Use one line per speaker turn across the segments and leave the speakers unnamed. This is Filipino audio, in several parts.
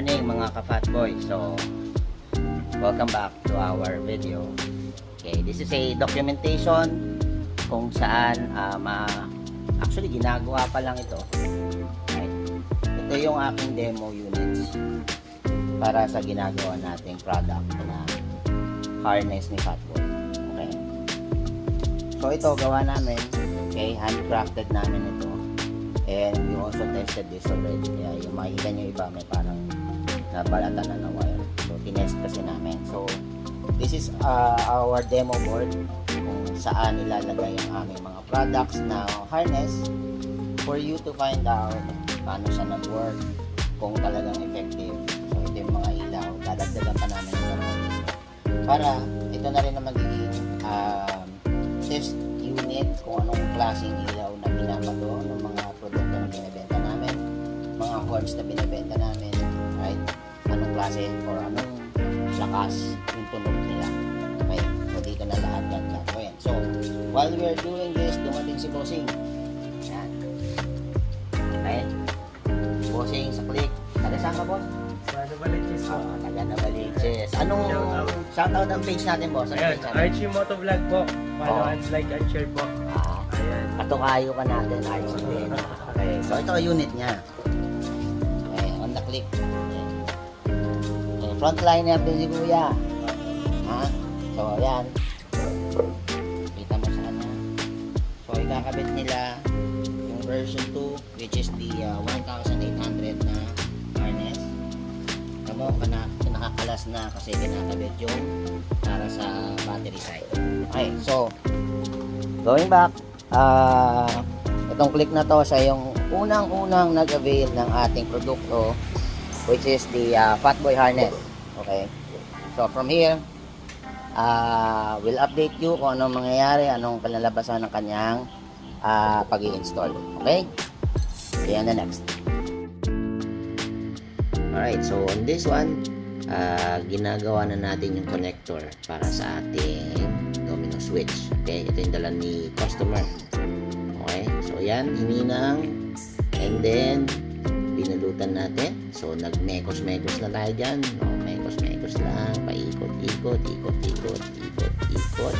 morning mga ka-fat boy. So, welcome back to our video. Okay, this is a documentation kung saan ah, ma actually ginagawa pa lang ito. Right? Ito yung aking demo units para sa ginagawa nating product na harness ni Fatboy. Okay. So ito gawa namin, okay, handcrafted namin ito. And we also tested this already. Kaya yung makikita nyo iba may parang nabalatan na ng wire. So tinest kasi namin. So this is uh, our demo board kung saan ilalagay ang aming mga products na harness for you to find out paano siya nag-work, kung talagang effective. So ito yung mga ilaw. Dadagdagan pa namin ilaw. Para ito na rin ang magiging um, test unit kung anong klaseng ilaw na binabato ng mga produkto na binibenta namin, mga horns na binibenta namin? Klase or anong lakas yung tunog nila. Okay, so dito na lahat yan gagawin. So, while we are doing this, dumating si Bossing. Yan. Okay. Bossing sa click. Taga saan ka, boss?
Ba latest po?
Ah, taga Navaliches. Anong
Shoutout.
ang page natin, boss?
Ayan? Archie Motovlog po. Follow
Oo.
and like and share po.
Ah,
Ayan.
Katukayo ka natin, Archie. Okay, so ito ang unit niya. Okay, on the click. Okay. Frontliner din si Kuya. Ha? So, ayan. Kita mo sa kanya. So, ikakabit nila yung version 2, which is the uh, 1,800 na harness. Tamo, kana, nakakalas na kasi kinakabit yung para sa battery side. Okay, so, going back, ah, itong click na to siya yung unang-unang nag-avail ng ating produkto which is the uh, Fatboy harness. Okay? So from here, uh, we'll update you kung anong mangyayari, anong kalalabasan ng kanyang uh, pag install Okay? See you on the next. Alright, so on this one, ah, ginagawa na natin yung connector para sa ating domino switch. Okay, ito yung dala ni customer. Okay, so yan, hininang. And then, binalutan natin. So, nag-mekos-mekos na tayo dyan. No, mekos-mekos lang. Paikot-ikot, ikot-ikot, ikot-ikot.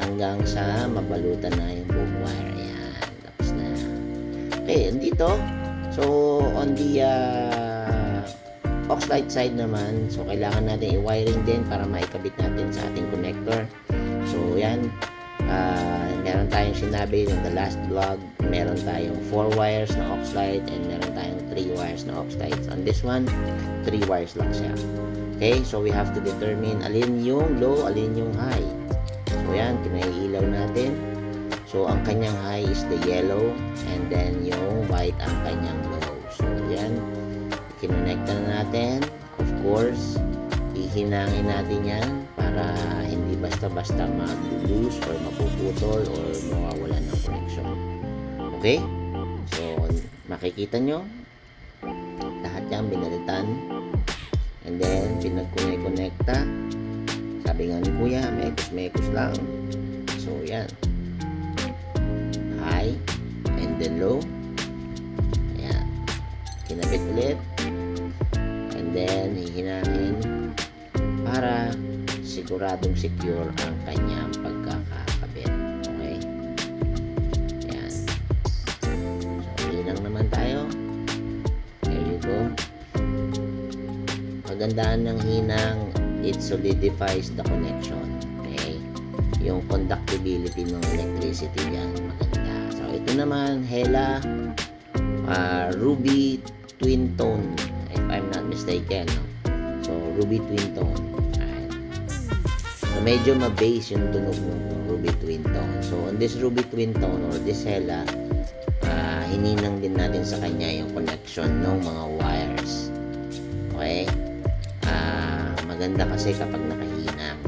Hanggang sa mabalutan na yung buong wire. Ayan, tapos na. Okay, andito. So, on the uh, Oxlite side naman, so kailangan natin i-wiring din para maikabit natin sa ating connector. So, yan. Ah, meron tayong sinabi in the last vlog, meron tayong 4 wires na Oxlite and meron tayong 3 wires na Oxlite. On this one, 3 wires lang siya. Okay, so we have to determine alin yung low, alin yung high. So, yan, pinaiilaw natin. So, ang kanyang high is the yellow and then yung white ang kanyang low. So, yan. Kinonekta na natin. Of course, ihinangin natin yan para hindi basta-basta mag-lose or mapuputol or mawawalan ng connection. Okay? So, makikita nyo, lahat yan binalitan. And then, pinag-connecta. Sabi nga ni Kuya, mekos-mekos lang. So, yan. High. And then low. Ayan. Kinabit ulit. And then, hihinangin para siguradong secure ang kanyang pagkakakabit. Okay? Ayan. So, hinang naman tayo. There you go. Magandaan ng hinang, it solidifies the connection. Okay? Yung conductibility ng electricity yan, maganda. So, ito naman, Hela, ah, Ruby Twin Tone, if I'm not mistaken. No? So, Ruby Twin Tone. So, medyo ma-bass yung tunog ng Ruby Twin Tone. So, on this Ruby Twin Tone or this Hela, ah, hininang din natin sa kanya yung connection ng mga wires. Okay? Ah, maganda kasi kapag nakahinang.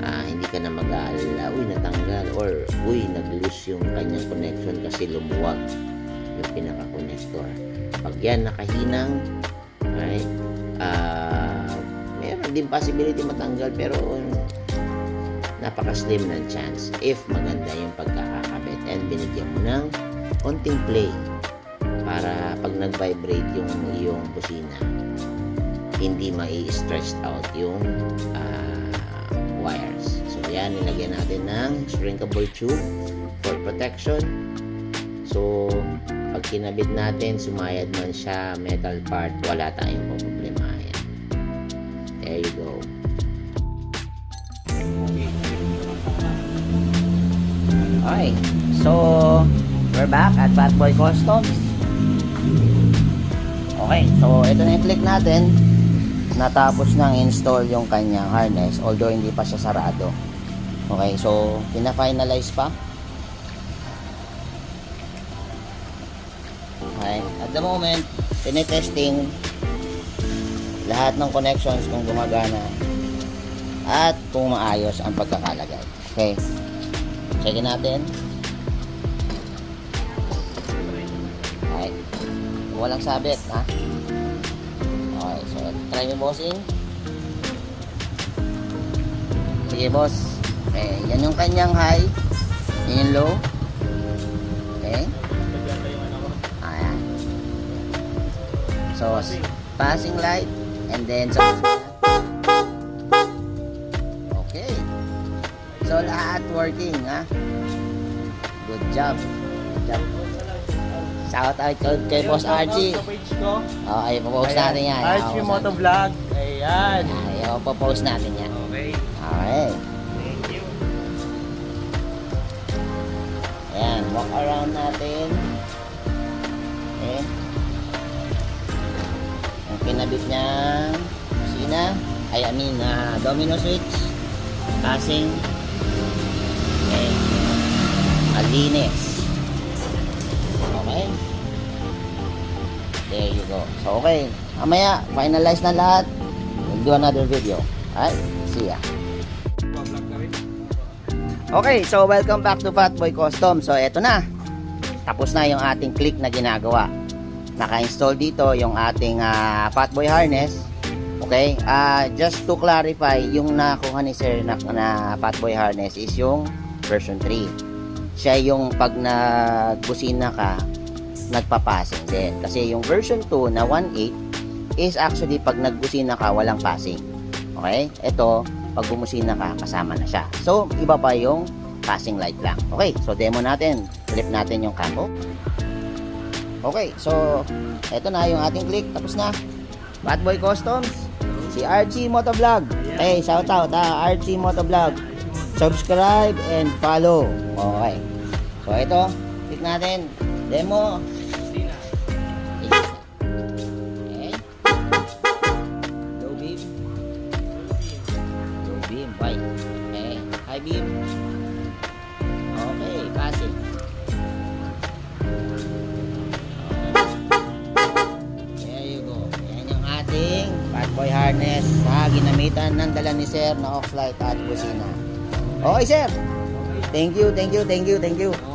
Ah, hindi ka na mag-aalala, uy, natanggal, or uy, nag-loose yung kanyang connection kasi lumuwag yung pinaka-connector. Pag yan nakahinang, right, ah, meron din possibility matanggal, pero napaka-slim ng chance if maganda yung pagkakakabit and binigyan mo ng konting play para pag nag-vibrate yung iyong busina hindi mai-stretched out yung ah, wires. So, yan, nilagyan natin ng shrinkable tube for protection. So, pag kinabit natin, sumayad man siya, metal part, wala tayong problemahin. There you go. Okay, so we're back at Fatboy Customs. Okay, so ito na yung click natin. Natapos nang install yung kanyang harness, although hindi pa siya sarado. Okay, so pina-finalize pa. Okay, at the moment, tinetesting lahat ng connections kung gumagana at kung maayos ang pagkakalagay. Okay, checkin natin. Okay, walang sabit, ha? Okay, so try mo bossing. Sige boss. Okay, yan yung kanyang high. Yan yung low. Okay. Ayan. So, passing light and then so So lahat working, ha? Good job. Good job. Shout out kay, kay Boss Archie.
Sa page ko.
Oh, ay, popost natin yan.
Archie
Popost natin.
Motovlog. Ayan.
Ay, oh, popost natin yan.
Okay.
Okay.
Thank you.
Ayan, walk around natin. Okay. Ang pinabit niya, sina, ay I mean, ah, domino switch, passing, okay. Alinis. Okay. There you go. So, okay. Mamaya, finalize na lahat. We'll do another video. Alright? See ya. Okay, so welcome back to Fatboy Custom. So eto na. Tapos na yung ating click na ginagawa. Naka-install dito yung ating ah, Fatboy harness. Okay? Ah, just to clarify, yung nakuha ni Sir na, na Fatboy harness is yung version 3. Siya yung pag nagbusina ka, nagpa-passing din. Kasi yung version 2 na 1.8 is actually pag nagbusina ka, walang passing. Okay? Ito, pag bumusina ka, kasama na siya. So, iba pa yung passing light lang. Okay, so demo natin. Flip natin yung camo. Okay, so, eto na yung ating click. Tapos na. Fatboy Customs. Si RG Motovlog. Hey, shout out ha, RG Motovlog. Subscribe and follow. Okay. So, ito, click natin. Demo. Okay. Low beam. Low beam, white. Okay, high beam. Okay, passing. Ating Fatboy harness na ginamitan ng dala ni Sir na Oxlight at Busina. Okay, Sir. Thank you, thank you, thank you, thank you.